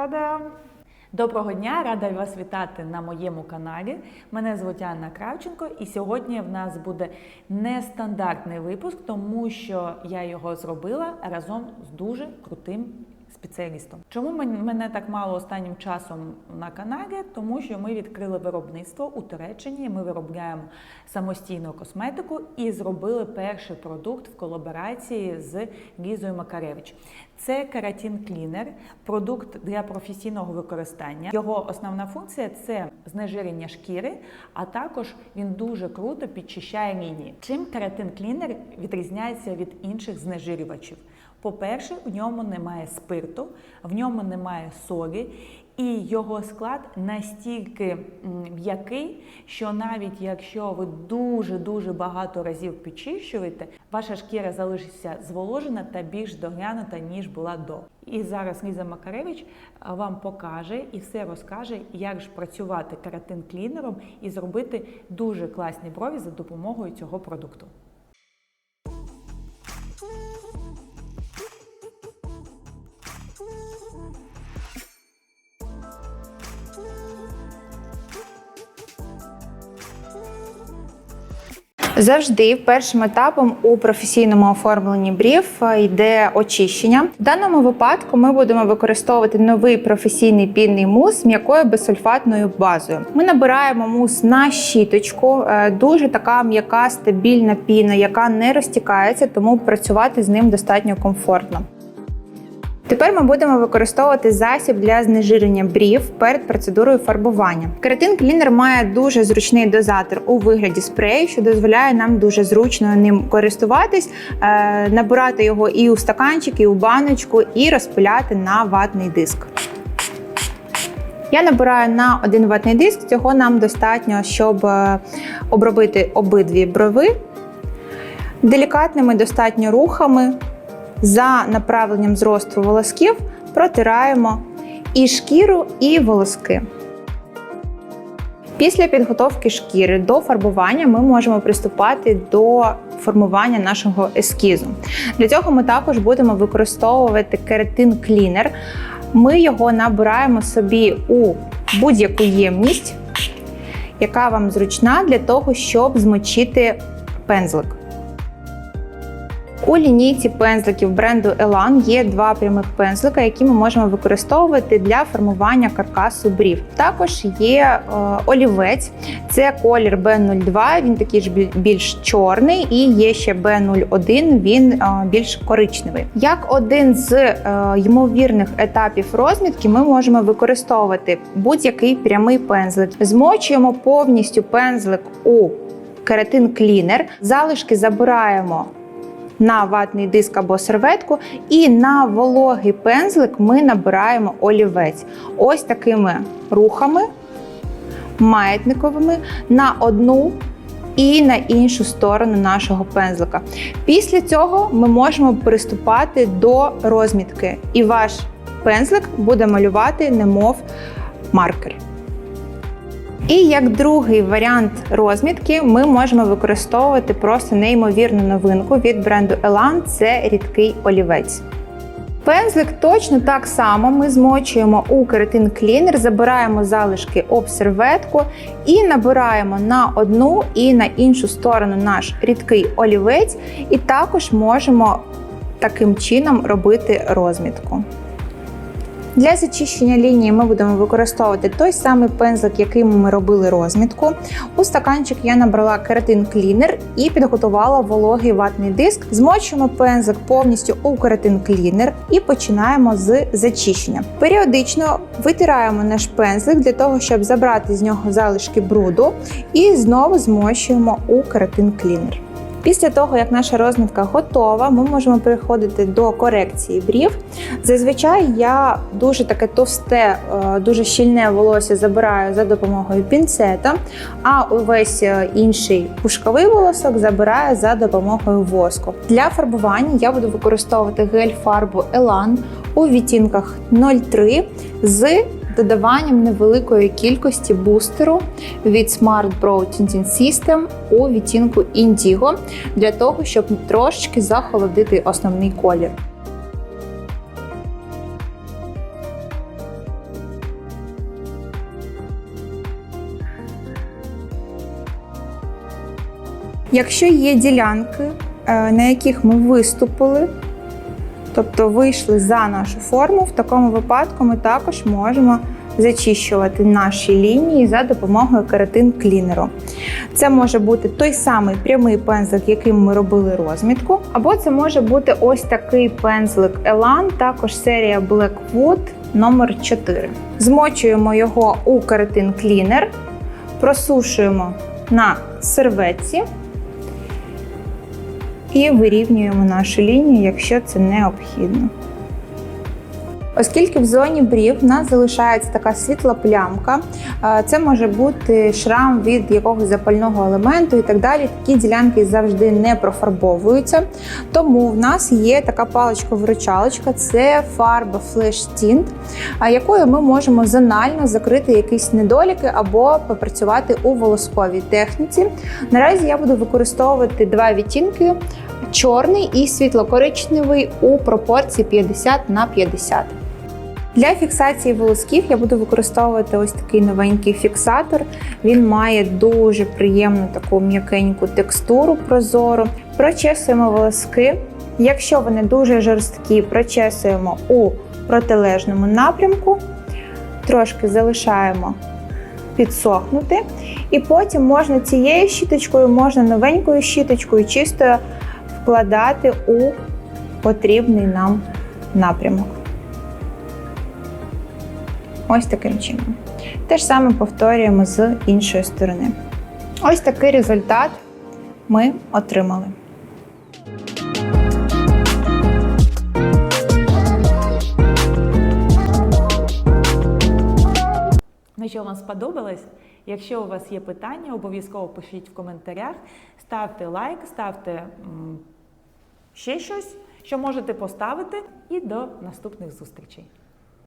Та-дам! Доброго дня, рада вас вітати на моєму каналі. Мене звуть Анна Кравченко, і сьогодні в нас буде нестандартний випуск, тому що я його зробила разом з дуже крутим спеціалістом. Чому мене так мало останнім часом на каналі? Тому що ми відкрили виробництво у Туреччині. Ми виробляємо самостійну косметику і зробили перший продукт в колаборації з Лізою Макаревич. Це кератін клінер, продукт для професійного використання. Його основна функція це знежирення шкіри, а також він дуже круто підчищає лінії. Чим кератин клінер відрізняється від інших знежирювачів? По-перше, в ньому немає спирту, в ньому немає солі, і його склад настільки м'який, що навіть якщо ви дуже-дуже багато разів підчищуєте, ваша шкіра залишиться зволожена та більш доглянута, ніж була до. І зараз Ліза Макаревич вам покаже і все розкаже, як ж працювати кератин клінером і зробити дуже класні брові за допомогою цього продукту. Завжди першим етапом у професійному оформленні брів е, йде очищення. В даному випадку ми будемо використовувати новий професійний пінний мус м'якою безсульфатною базою. Ми набираємо мус на щіточку, е, дуже така м'яка стабільна піна, яка не розтікається, тому працювати з ним достатньо комфортно. Тепер ми будемо використовувати засіб для знежирення брів перед процедурою фарбування. Кератин клінер має дуже зручний дозатор у вигляді спрею, що дозволяє нам дуже зручно ним користуватись, е, набирати його і у стаканчик, і у баночку, і розпиляти на ватний диск. Я набираю на один ватний диск. Цього нам достатньо, щоб е, обробити обидві брови делікатними достатньо рухами за направленням зросту волосків протираємо і шкіру, і волоски. Після підготовки шкіри до фарбування ми можемо приступати до формування нашого ескізу. Для цього ми також будемо використовувати кератин клінер. Ми його набираємо собі у будь-яку ємність, яка вам зручна для того, щоб змочити пензлик. У лінійці пензликів бренду Elan є два прямих пензлика, які ми можемо використовувати для формування каркасу брів. Також є е, олівець, це колір B02, він такий ж більш чорний, і є ще B01, він е, більш коричневий. Як один з е, ймовірних етапів розмітки, ми можемо використовувати будь-який прямий пензлик. Змочуємо повністю пензлик у кератин клінер, залишки забираємо на ватний диск або серветку, і на вологий пензлик ми набираємо олівець. Ось такими рухами маятниковими на одну і на іншу сторону нашого пензлика. Після цього ми можемо приступати до розмітки, і ваш пензлик буде малювати немов маркер. І як другий варіант розмітки ми можемо використовувати просто неймовірну новинку від бренду Elan – це рідкий олівець. Пензлик точно так само ми змочуємо у кератин клінер, забираємо залишки об серветку і набираємо на одну і на іншу сторону наш рідкий олівець, і також можемо таким чином робити розмітку. Для зачищення лінії ми будемо використовувати той самий пензлик, яким ми робили розмітку. У стаканчик я набрала кератин клінер і підготувала вологий ватний диск. Змочуємо пензлик повністю у кератин клінер і починаємо з зачищення. Періодично витираємо наш пензлик для того, щоб забрати з нього залишки бруду, і знову змочуємо у кератин клінер. Після того, як наша розмітка готова, ми можемо переходити до корекції брів. Зазвичай я дуже таке товсте, е, дуже щільне волосся забираю за допомогою пінцета, а увесь е, інший пушковий волосок забираю за допомогою воску. Для фарбування я буду використовувати гель-фарбу Elan у відтінках 03 з додаванням невеликої кількості бустеру від Smart Brow Tinting System у відтінку Indigo для того, щоб трошечки захолодити основний колір. Якщо є ділянки, е, на яких ми виступили, тобто вийшли за нашу форму, в такому випадку ми також можемо зачищувати наші лінії за допомогою кератин клінеру. Це може бути той самий прямий пензлик, яким ми робили розмітку, або це може бути ось такий пензлик Elan, також серія Blackwood номер 4. Змочуємо його у кератин клінер, просушуємо на серветці і вирівнюємо нашу лінію, якщо це необхідно. Оскільки в зоні брів в нас залишається така світла плямка, е, це може бути шрам від якогось запального елементу і так далі. Такі ділянки завжди не профарбовуються. Тому в нас є така паличка-виручалочка, це фарба Flash Tint, якою ми можемо зонально закрити якісь недоліки або попрацювати у волосковій техніці. Наразі я буду використовувати два відтінки: чорний і світло-коричневий у пропорції 50 на 50. Для фіксації волосків я буду використовувати ось такий новенький фіксатор. Він має дуже приємну таку м'якеньку текстуру прозору. Прочесуємо волоски. Якщо вони дуже жорсткі, прочесуємо у протилежному напрямку, трошки залишаємо підсохнути. І потім можна цією щіточкою, можна новенькою щіточкою чистою вкладати у потрібний нам напрямок. Ось таким чином. Те ж саме повторюємо з іншої сторони. Ось такий результат ми отримали. Ну що вам сподобалось? Якщо у вас є питання, обов'язково пишіть в коментарях, ставте лайк, ставте ще щось, що можете поставити, і до наступних зустрічей.